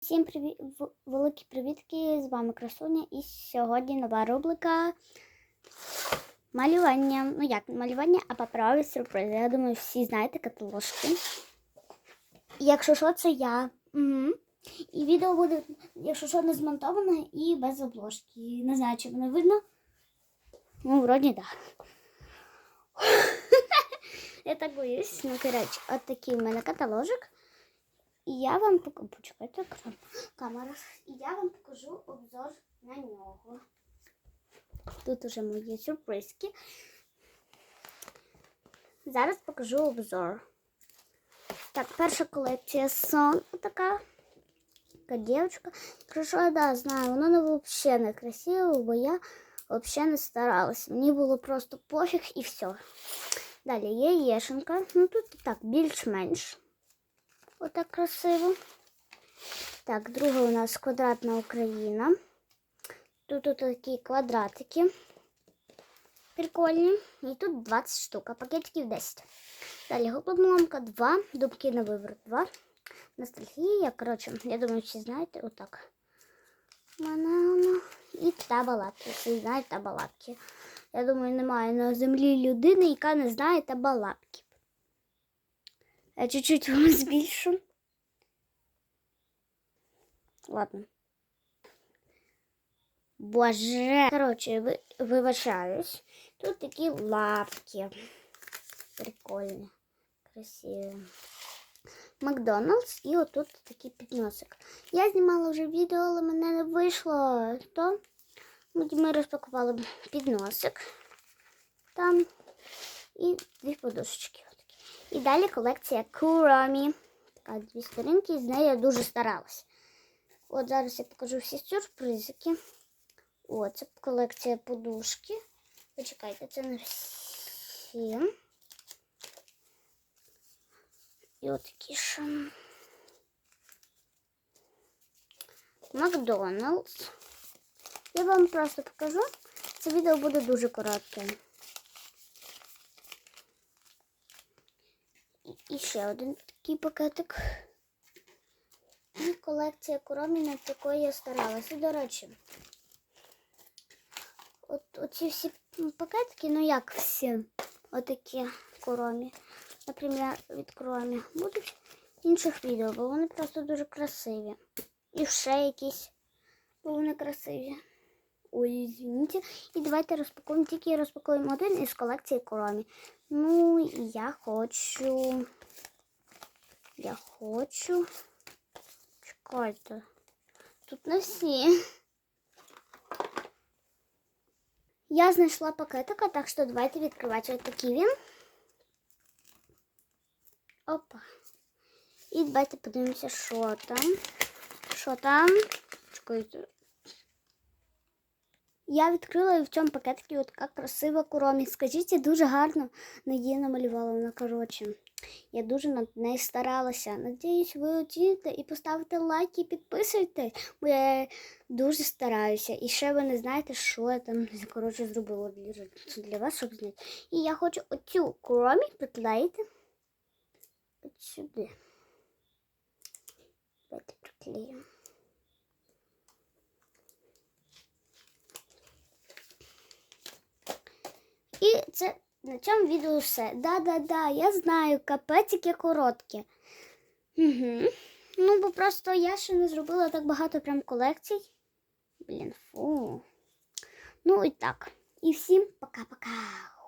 Всім привіт, великі привітки! З вами Красуня. І сьогодні нова рубрика малювання. Ну як малювання, а поправі сюрпризи. Я думаю, всі знаєте каталожки. Якщо що, це я. Угу. І відео буде, якщо що, не змонтоване і без обложки. Не знаю, чи воно видно. Ну, вроді так. Я так боюсь. Ну, коротше, от такий в мене каталожок. І я вам покажу. Почекайте камера. І я вам покажу обзор на нього. Тут уже мої сюрпризки. Зараз покажу обзор. Так, перша колекція сон така. Така дівчинка. Хорошо, да, знаю, воно не взагалі не красиво, бо я взагалі не старалася. Мені було просто пофіг і все. Далі є Єшенка. Ну тут так, більш-менш. Отак красиво. Так, друга у нас квадратна Україна. Тут от такі квадратики. Прикольні. І тут 20 штук, а пакетиків 10. Далі гобломка 2, дубки на виворот 2. Ностальгія, коротше, я думаю, всі знаєте, отак. Банана. І табалатки. Всі знають табалатки. Я думаю, немає на землі людини, яка не знає табалатки. Я чуть-чуть вам збільшу. Ладно. Боже. Короче, ви, вибачаюсь. Тут такі лапки. Прикольні. Красиві. Макдональдс і отут такий підносик. Я знімала вже відео, але мене не вийшло. То ми розпакували підносик. Там і дві подушечки. І далі колекція Курамі. Така дві сторінки, з нею я дуже старалась. От зараз я покажу всі сюрпризики. О, це колекція подушки. Почекайте, це не всі. І отакі ще. Макдоналдс. Я вам просто покажу. Це відео буде дуже коротке. І ще один такий пакетик. І колекція коромі, над якою я старалася. До речі, от оці всі пакетики, ну як всі, отакі коромі, наприклад, від коромі, будуть в інших відео, бо вони просто дуже красиві. І ще якісь, бо вони красиві. Ой, извините. І давайте розпакуємо, тільки розпакуємо один із колекції коромі. Ну, і я хочу. Я хочу. Чекайте. Тут не всі. Я знайшла пакетика, так що давайте відкривати ось такий він. Опа. І давайте подивимося, що там. Що там? Чекайте. Я відкрила і в цьому пакетикі от така красива коромі. Скажіть, дуже гарно її намалювала вона коротше. Я дуже над нею старалася. Надіюсь, ви оціните і поставите лайк і підписуйтесь, бо я дуже стараюся. І ще ви не знаєте, що я там коротше, зробила для, для вас, щоб зняти. І я хочу оцю коромі приклеїти от сюди. Давайте приклеїмо. І це на цьому відео все. Да-да-да, я знаю, капець короткі. Угу. Ну, бо просто я ще не зробила так багато прям колекцій. Блін, фу. Ну і так. І всім пока-пока.